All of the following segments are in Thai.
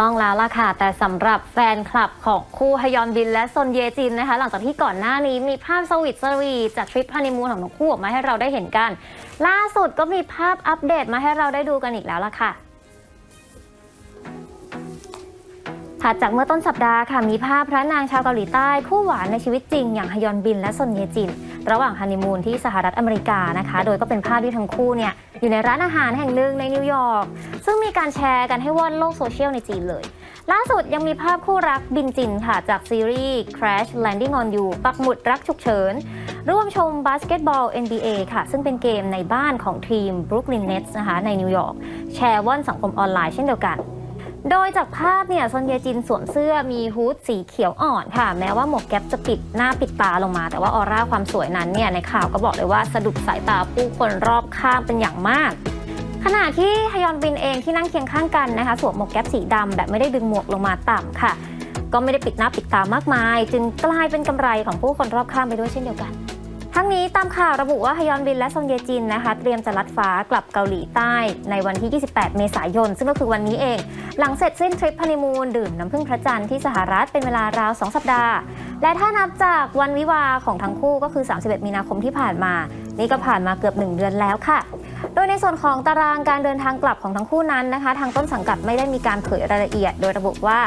ต้องแล้วล่ะค่ะ แต่สำหรับแฟนคลับของคู่ฮยอนบินและซนเยจินนะคะ หลังจากที่ก่อนหน้านี้มีภาพสวีทสวีจากทริปฮันนีมูนของทั้งคู่ออกมาให้เราได้เห็นกัน ล่าสุดก็มีภาพอัปเดตมาให้เราได้ดูกันอีกแล้วล่ะค่ะถัดจากเมื่อต้นสัปดาห์ค่ะมีภาพพระนางชาวเกาหลีใต้ คู่หวานในชีวิตจริง อย่างฮยอนบินและซนเยจิน ระหว่างฮันนีมูนที่สหรัฐอเมริกานะคะ โดยก็เป็นภาพที่ทั้งคู่เนี่ยอยู่ในร้านอาหารแห่งหนึ่งในนิวยอร์กซึ่งมีการแชร์กันให้ว่อนโลกโซเชียลในจีนเลย ล่าสุดยังมีภาพคู่รักบินจินค่ะ จากซีรีส์ Crash Landing on You ปักหมุดรักฉุกเฉิน ร่วมชมบาสเกตบอล NBA ค่ะ ซึ่งเป็นเกมในบ้านของทีม Brooklyn Nets นะคะในนิวยอร์กแชร์ว่อนสังคมออนไลน์เช่นเดียวกัน โดยจากภาพเนี่ยซอนเยจินสวมเสื้อมีฮูดสีเขียวอ่อนค่ะ แม้ว่าหมวกแก๊ปจะปิดหน้าปิดตาลงมา แต่ว่าออร่าความสวยนั้นเนี่ยในข่าวก็บอกเลยว่าสะดุดสายตาผู้คนรอบข้างเป็นอย่างมาก ขณะที่ฮยอนบินเองที่นั่งเคียงข้างกันนะคะ สวมหมวกแก๊ปสีดำแบบไม่ได้ดึงหมวกลงมาต่ำค่ะ ก็ไม่ได้ปิดหน้าปิดตามากมาย จึงกลายเป็นกำไรของผู้คนรอบข้างไปด้วยเช่นเดียวกัน ทั้งนี้ตามข่าวระบุว่าฮยอนบินและซงเยจินนะคะ เตรียมจะลัดฟ้ากลับเกาหลีใต้ในวันที่ 28 เมษายน ซึ่งก็คือวันนี้เอง หลังเสร็จสิ้นทริปฮันนีมูนดื่มน้ำพึ่งพระจันทร์ที่สหรัฐเป็นเวลาราว 2 สัปดาห์ และถ้านับจากวันวิวาของทั้งคู่ก็คือ 31 มีนาคมที่ผ่านมา นี่ก็ผ่านมาเกือบ 1 เดือนแล้วค่ะ โดยในส่วนของตารางการเดินทางกลับของทั้งคู่นั้นนะคะ ทางต้นสังกัดไม่ได้มีการเผยรายละเอียด โดยระบุว่า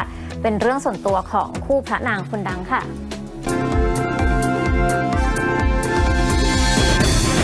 เป็นเรื่องส่วนตัวของคู่พระนางคนดังค่ะ